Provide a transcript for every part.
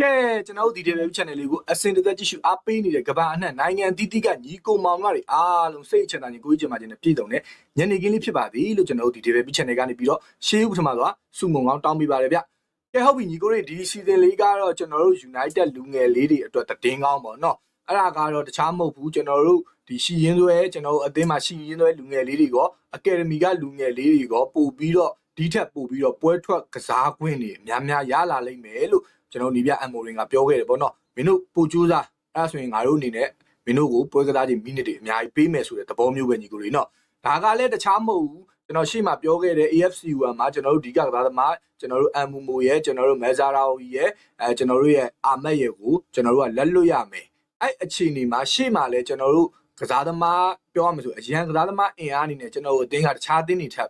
ကဲကျွန်တော်တို့ဒီ TV channel လေးကိုအစင်တသက်ကြည့်ရှုအားပေးနေတဲ့ကဘာအနှံ့နိုင်ငံအသီးသီးကညီကိုမောင်မတွေအားလုံးစိတ်ချမ်းသာညီကိုကြီးကျမချင်းနဲ့ပြည်စုံတဲ့ညနေခင်းလေးဖြစ်ပါသည်လို့ကျွန်တော်တို့ဒီ TV channel ကနေပြီးတော့ရှေးဥပထမစွာစုမုံကောင်းတောင်းပေးပါရဗျကဲဟုတ်ပြီညီကိုတွေဒီ season လေးကတော့ကျွန်တော်တို့ United လူငယ်လေးတွေအတွက်သတင်းကောင်းပေါ့နော်အဲ့ဒါကတော့တခြားမဟုတ်ဘူးကျွန်တော်တို့ဒီရှီရင်းသွဲကျွန်တော်တို့အသင်းမှာရှီရင်းသွဲလူငယ်လေးတွေကောအကယ်ဒမီကလူငယ်လေးတွေကောပို့ပြီးတော့ဒီထက်ပို့ပြီးတော့ပွဲထွက်ကစားခွင့်တွေအများများရလာလိမ့်မယ်လို့ ကျွန်တော်နေပြအမ်မိုရင်ကပြောခဲ့တယ်ပေါ့နော်မင်းတို့ပိုကြိုးစားအဲ့ဒါဆိုရင်ငါတို့အနေနဲ့မင်းတို့ကိုပွဲကစားခြင်းမိနစ်တွေအများကြီးပေးမယ်ဆိုတဲ့သဘောမျိုးပဲညီကိုတွေနော်ဒါကလည်းတခြားမဟုတ်ဘူးကျွန်တော်ရှေ့မှာပြောခဲ့တဲ့ AFC1 မှာကျွန်တော်တို့ဒီကကစားသမားကျွန်တော်တို့အမ်မူမိုရဲ့ကျွန်တော်တို့မဲဇာရာအိုရဲ့အဲကျွန်တော်တို့ရဲ့အာမက်ရဲ့ကိုကျွန်တော်တို့ကလက်လွတ်ရမယ်အဲ့အခြေအနေမှာရှေ့မှာလည်းကျွန်တော်တို့ကစားသမားပြောရမှာဆိုအရန်ကစားသမားအင်အားအနေနဲ့ကျွန်တော်တို့အသင်းကတခြားအသင်းတွေထက်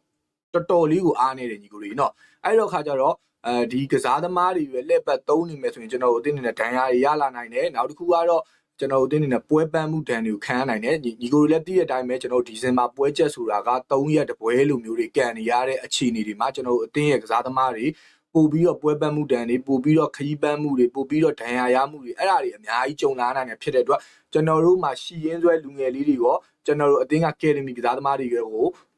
တော်တော်လေးကိုအားနေတယ်ညီကိုတွေနော်အဲ့တော့ခါကျတော့ အဲဒီကစားသမားတွေရွယ်လက်ပတ်သုံးနေမယ်ဆိုရင်ကျွန်တော်တို့အသင်းအနေနဲ့ဒဏ်ရာတွေရလာနိုင်တယ်နောက်တစ်ခုကတော့ကျွန်တော်တို့အသင်းအနေနဲ့ပွဲပန်းမှုဒဏ်တွေကိုခံရနိုင်တယ်ညီညီကိုတွေလည်းသိတဲ့အတိုင်းပဲကျွန်တော်တို့ဒီဇင်ဘာပွဲချက်ဆိုတာက3ရက်တပွဲလိုမျိုးတွေကန်နေရတဲ့အခြေအနေတွေမှာကျွန်တော်တို့အသင်းရဲ့ကစားသမားတွေပို့ပြီးတော့ပွဲပန်းမှုဒဏ်တွေပို့ပြီးတော့ခရီးပန်းမှုတွေပို့ပြီးတော့ဒဏ်ရာရမှုတွေအဲ့ဒါတွေအများကြီးကြုံလာနိုင်တယ်ဖြစ်တဲ့အတွက်ကျွန်တော်တို့မှာရှီရင်းဆွဲလူငယ်လေးတွေရောကျွန်တော်တို့အသင်းကကယ်ဒမီကစားသမားတွေကို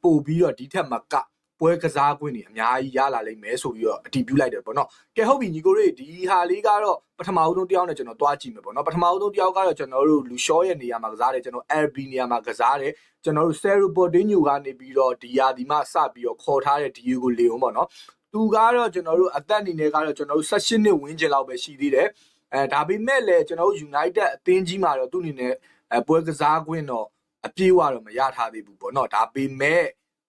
ပို့ပြီးတော့ဒီထက်မက ပွဲကစားခွင့်တွေအများကြီးရလာလိမ့်မယ်ဆိုပြီးတော့အတည်ပြုလိုက်တယ်ပေါ့နော်ကဲဟုတ်ပြီညီကိုတွေဒီဟာလေးကတော့ပထမဦးဆုံးတယောက်နဲ့ကျွန်တော်တွားကြည့်မယ်ပေါ့နော်ပထမဦးဆုံးတယောက်ကတော့ကျွန်တော်တို့လူရှော့ရဲ့နေရာမှာကစားတယ်ကျွန်တော် LB နေရာမှာကစားတယ်ကျွန်တော်တို့ Cerro Porteño ကနေပြီးတော့ဒီယာဒီမှာစပြီးတော့ခေါ်ထားတဲ့ Diego Leon ပေါ့နော်သူကတော့ကျွန်တော်တို့အသက်အနေနဲ့ကတော့ကျွန်တော်တို့16နှစ်ဝန်းကျင်လောက်ပဲရှိသေးတယ်အဲဒါပေမဲ့လည်းကျွန်တော်တို့ United အသင်းကြီးမှာတော့သူ့အနေနဲ့အဲပွဲကစားခွင့်တော့အပြေးဝတော့မရထားသေးဘူးပေါ့နော်ဒါပေမဲ့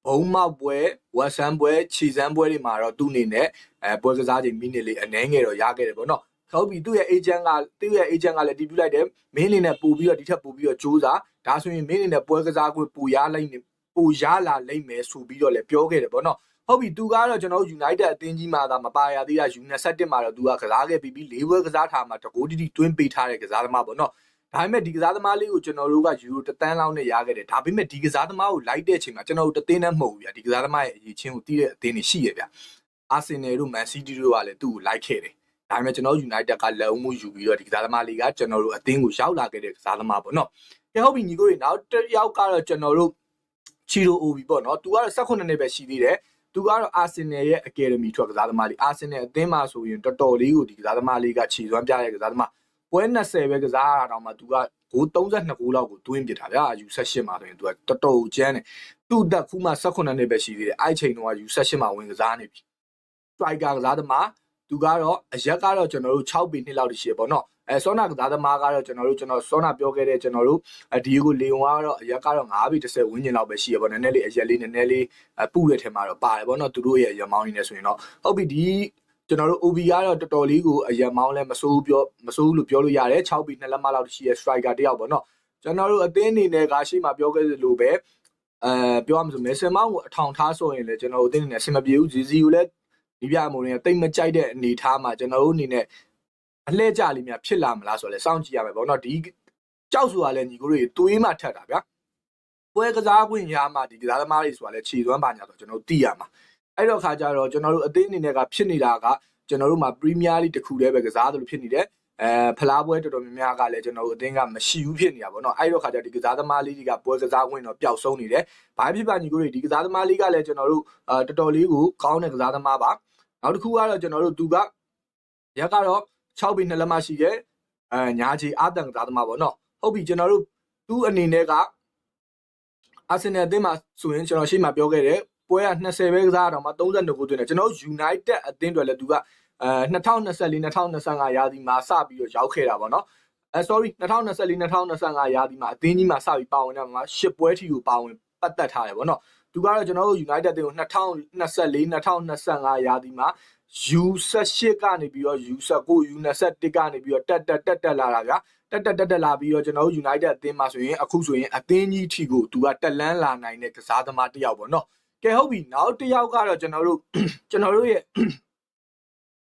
ဘုံမောက်ပွဲဝက်ဆန်ပွဲခြီစမ်းပွဲတွေမှာတော့သူ့အနေနဲ့အဲပွဲကစားချိန်မိနစ်လေးအနည်းငယ်တော့ရခဲ့တယ်ပေါ့နော်ဟုတ်ပြီသူ့ရဲ့ agent ကသူ့ရဲ့ agent ကလည်းတည်ပြုလိုက်တယ်မင်းအနေနဲ့ပို့ပြီးတော့ဒီထက်ပို့ပြီးတော့စူးစားဒါဆိုရင်မင်းအနေနဲ့ပွဲကစားခွင့်ပိုရလိုက်နေပိုရလာလိမ့်မယ်ဆိုပြီးတော့လည်းပြောခဲ့တယ်ပေါ့နော်ဟုတ်ပြီသူကတော့ကျွန်တော်တို့ United အသင်းကြီးမှာသာမပါရသေးတာ U21 မှာတော့သူကကစားခဲ့ပြီးပြီး၄ပွဲကစားထားမှာတကိုးတီတီတွင်းပေးထားတဲ့ကစားသမားပေါ့နော် ဒါပေမဲ့ဒီကစားသမားလေးကိုကျွန်တော်တို့ကယူရိုတသန်းလောက်နဲ့ရခဲ့တယ်ဒါပေမဲ့ဒီကစားသမားကိုလိုက်တဲ့အချိန်မှာကျွန်တော်တို့တသင်းနဲ့မဟုတ်ဘူးဗျာဒီကစားသမားရဲ့အရေးချင်းကိုတီးတဲ့အသင်းတွေရှိရဗျာအာဆင်နယ်တို့မန်စီးတီးတို့ကလည်းသူ့ကိုလိုက်ခဲ့တယ်ဒါပေမဲ့ကျွန်တော် United ကလက်အမှုယူပြီးတော့ဒီကစားသမားလေးကကျွန်တော်တို့အသင်းကိုရောက်လာခဲ့တဲ့ကစားသမားပေါ့နော်ကဲဟုတ်ပြီညီကိုတွေနောက်တစ်ယောက်ကတော့ကျွန်တော်တို့ချီရိုအိုဘီပေါ့နော်သူကတော့18နှစ်ပဲရှိသေးတယ်သူကတော့အာဆင်နယ်ရဲ့အကယ်ဒမီထွက်ကစားသမားလေးအာဆင်နယ်အသင်းမှာဆိုရင်တော်တော်လေးကိုဒီကစားသမားလေးကခြေစွမ်းပြတဲ့ကစားသမား ပွဲ20ပဲကစားရတာတောင်မှသူကဂိုး32ဂိုးလောက်ကိုတွင်းပစ်တာဗျာ U18 မှာဆိုရင်သူကတော်တော်ကျန်းတယ်သူ့တက်ခုမှ18နှစ်ပဲရှိသေးတယ်အဲ့ချိန်တော့ U18 မှာဝင်ကစားနေပြီ striker ကစားသမားသူကတော့အရက်ကတော့ကျွန်တော်တို့6ပေနှစ်လောက်တိရှိရပေါ့နော်အဲဆောနာကစားသမားကတော့ကျွန်တော်တို့ကျွန်တော်ဆောနာပြောခဲ့တဲ့ကျွန်တော်တို့ဒီယိုကိုလေယွန်ကတော့အရက်ကတော့9ပေ30ဝန်းကျင်လောက်ပဲရှိရပေါ့နည်းနည်းလေးအရက်လေးနည်းနည်းလေးပူတဲ့ထဲမှာတော့ပါတယ်ပေါ့နော်သူတို့ရဲ့ရမောင်းနေနေဆိုရင်တော့ဟုတ်ပြီဒီ ကျွန်တော်တို့ OB ကတော့တော်တော်လေးကိုအရက်မောင်းလဲမစိုးပြောမစိုးလို့ပြောလို့ရတယ်6ပေ2လက်မလောက်ရှိရ striker တယောက်ပေါ့နော်ကျွန်တော်တို့အသင်းအနေနဲ့ကရှေ့မှာပြောခဲ့သလိုပဲအဲပြောရမှာဆိုမေဆန်မောင်းကိုအထောင်ထားဆိုရင်လည်းကျွန်တော်တို့အသင်းအနေနဲ့အဆင်မပြေဘူးဇီဇီကိုလည်းဒီပြအမိုးတွေကတိတ်မကြိုက်တဲ့အနေထားမှာကျွန်တော်တို့အနေနဲ့အလှည့်ကြလေးများဖြစ်လာမလားဆိုတော့လဲစောင့်ကြည့်ရမယ်ပေါ့နော်ဒီကြောက်ဆိုတာလည်းညီကိုတွေတွေးမှထက်တာဗျာပွဲကစားခွင့်ရမှဒီကစားသမားတွေဆိုတာလဲခြေသွမ်းပါညာဆိုကျွန်တော်တို့သိရမှာ အဲ့တော့ခါကျတော့ကျွန်တော်တို့အသင်းအနေနဲ့ကဖြစ်နေတာကကျွန်တော်တို့မှာပရီးမီးယားလိတစ်ခုတည်းပဲကစားသလိုဖြစ်နေတယ်အဲဖလားပွဲတော်တော်များများကလည်းကျွန်တော်တို့အသင်းကမရှိဘူးဖြစ်နေတာပေါ့နော်အဲ့တော့ခါကျဒီကစားသမားလေးတွေကပွဲကစားခွင့်တော့ပျောက်ဆုံးနေတယ်ဘာဖြစ်ပါညီကိုတွေဒီကစားသမားလေးကလည်းကျွန်တော်တို့အာတော်တော်လေးကိုကောင်းတဲ့ကစားသမားပါနောက်တစ်ခုကတော့ကျွန်တော်တို့သူကရက်ကတော့6ပေ2လက်မရှိခဲ့အဲညာချီအာတန်ကစားသမားပေါ့နော်ဟုတ်ပြီကျွန်တော်တို့သူ့အနေနဲ့ကအာဆင်နယ်အသင်းမှာဆိုရင်ကျွန်တော်ရှေ့မှာပြောခဲ့တယ် ပွဲက20ပဲကစားတော့မှ32ကိုသွင်းတယ်ကျွန်တော်တို့ United အသင်းတွေလည်းသူကအဲ2024 2025ရာသီမှာစပြီးတော့ရောက်ခဲ့တာပေါ့နော်အဲ sorry 2024 2025ရာသီမှာအသင်းကြီးမှာစပြီးပါဝင်တာမှာ10ပွဲထီကိုပါဝင်ပတ်သက်ထားတယ်ပေါ့နော်သူကတော့ကျွန်တော်တို့ United အသင်းကို2024 2025ရာသီမှာ U18 ကနေပြီးတော့ U19 U21 ကနေပြီးတော့တက်တက်တက်တက်လာတာဗျာတက်တက်တက်တက်လာပြီးတော့ကျွန်တော်တို့ United အသင်းမှာဆိုရင်အခုဆိုရင်အသင်းကြီးထီကိုသူကတက်လန်းလာနိုင်တဲ့ကစားသမားတစ်ယောက်ပေါ့နော် ကဲဟုတ်ပြီနောက်တစ်ယောက်ကတော့ကျွန်တော်တို့ကျွန်တော်တို့ရဲ့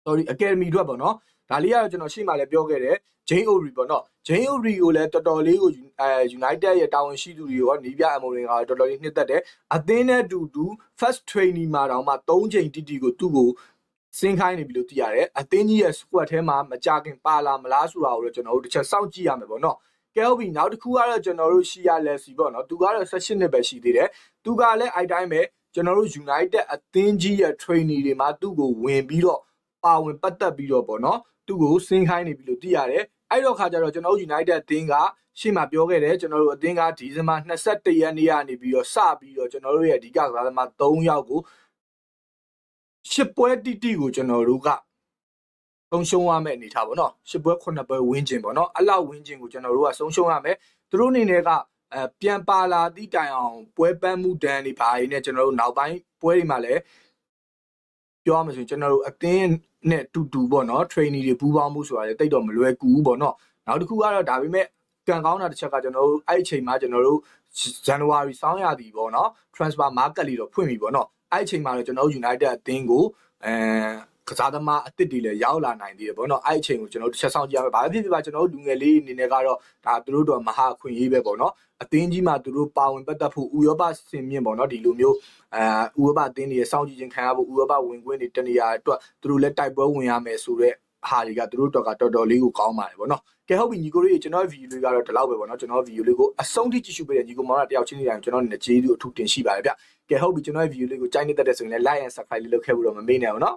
sorry academy အတွက်ပေါ့နော်ဒါလေးကတော့ကျွန်တော်ရှေ့မှာလည်းပြောခဲ့တယ် Jane Ori ပေါ့နော် Jane Ori ကိုလည်းတော်တော်လေးကိုအဲ United ရဲ့တာဝန်ရှိသူတွေရောနီးပြအမိုရင်ကတော်တော်လေးနှစ်သက်တယ်အသင်းနဲ့တူတူ first training မှာတောင်မှ3ချိန်တိတိကိုသူ့ကိုစင်းခိုင်းနေပြီလို့သိရတယ်အသင်းကြီးရဲ့ squad ထဲမှာမကြခင်ပါလာမလားဆိုတာကိုတော့ကျွန်တော်တို့တစ်ချက်စောင့်ကြည့်ရမယ်ပေါ့နော်ကဲဟုတ်ပြီနောက်တစ်ခုကတော့ကျွန်တော်တို့ရှီယာလက်စီပေါ့နော်သူကတော့16နှစ်ပဲရှိသေးတယ်သူကလည်းအဲ့တိုင်းပဲ ကျွန်တော်တို့ United အသင်းကြီးရဲ့ trainee တွေမှာသူ့ကိုဝင်ပြီးတော့ပါဝင်ပတ်သက်ပြီးတော့ပေါ့နော်သူ့ကိုစင်းခိုင်းနေပြီလို့သိရတယ်အဲ့တော့ခါကျတော့ကျွန်တော်တို့ United အသင်းကရှေ့မှာပြောခဲ့တယ်ကျွန်တော်တို့အသင်းကဒီဇင်ဘာ22ရက်နေ့ကနေပြီးတော့စပြီးတော့ကျွန်တော်တို့ရဲ့အဓိကကစားသမား3ယောက်ကိုရှစ်ပွဲတိတိကိုကျွန်တော်တို့ကဆုံးရှုံးရမယ့်အနေထားပေါ့နော်ရှစ်ပွဲ9ပွဲဝင်းကျင်ပေါ့နော်အဲ့လောက်ဝင်းကျင်ကိုကျွန်တော်တို့ကဆုံးရှုံးရမယ်သူတို့အနေနဲ့က အဲပြန်ပါလာသည့်တိုင်အောင်ပွဲပန်းမှုတန်းတွေဘာတွေနဲ့ကျွန်တော်တို့နောက်ပိုင်းပွဲတွေမှာလည်းပြောရမှာဆိုရင်ကျွန်တော်တို့အသင်းနဲ့တူတူပေါ့နော် trainee တွေပူးပေါင်းမှုဆိုတာလည်းတိတ်တော့မလွယ်ကူဘူးပေါ့နော်နောက်တစ်ခုကတော့ဒါပေမဲ့ကံကောင်းတာတစ်ချက်ကကျွန်တော်တို့အဲ့ဒီအချိန်မှာကျွန်တော်တို့ဇန်နဝါရီစောင်းရသည်ပေါ့နော် transfer market လေးတော့ဖွင့်ပြီပေါ့နော်အဲ့ဒီအချိန်မှာတော့ကျွန်တော်တို့ United အသင်းကိုအဲ ကစားသမားအသစ်တွေလည်းရောက်လာနိုင်သေးတယ်ပေါ့နော်အဲ့ဒီအချိန်ကိုကျွန်တော်တို့တစ်ချက်ဆောင်ကြည့်ရမယ်ဘာဖြစ်ဖြစ်ပါကျွန်တော်တို့လူငယ်လေးအနေနဲ့ကတော့ဒါသူတို့တော့မဟာအခွင့်အရေးပဲပေါ့နော်အသင်းကြီးမှာသူတို့ပါဝင်ပတ်သက်ဖို့ဥရောပစင်မြင့်ပေါ့နော်ဒီလိုမျိုးအဲဥရောပအသင်းတွေရဲ့စောင့်ကြည့်ခြင်းခံရဖို့ဥရောပဝင်ခွင့်တွေတနေရာအတွက်သူတို့လည်းတိုက်ပွဲဝင်ရမယ်ဆိုတော့ဟာတွေကသူတို့တော့ကတော်တော်လေးကိုကောင်းပါတယ်ပေါ့နော်ကဲဟုတ်ပြီညီကိုလေးကျွန်တော်ဗီဒီယိုလေးကတော့ဒီလောက်ပဲပေါ့နော်ကျွန်တော်ဗီဒီယိုလေးကိုအဆုံးထိကြည့်ရှုပေးတဲ့ညီကိုမောင်ကတယောက်ချင်းနေတိုင်းကျွန်တော်နဲ့ကျေးဇူးအထူးတင်ရှိပါတယ်ဗျကဲဟုတ်ပြီကျွန်တော်ဗီဒီယိုလေးကိုကြိုက်နေတတ်တဲ့ဆိုရင်လည်း like and subscribe လေးလုပ်ခဲ့ဖို့တော့မမေ့နဲ့အောင်နော်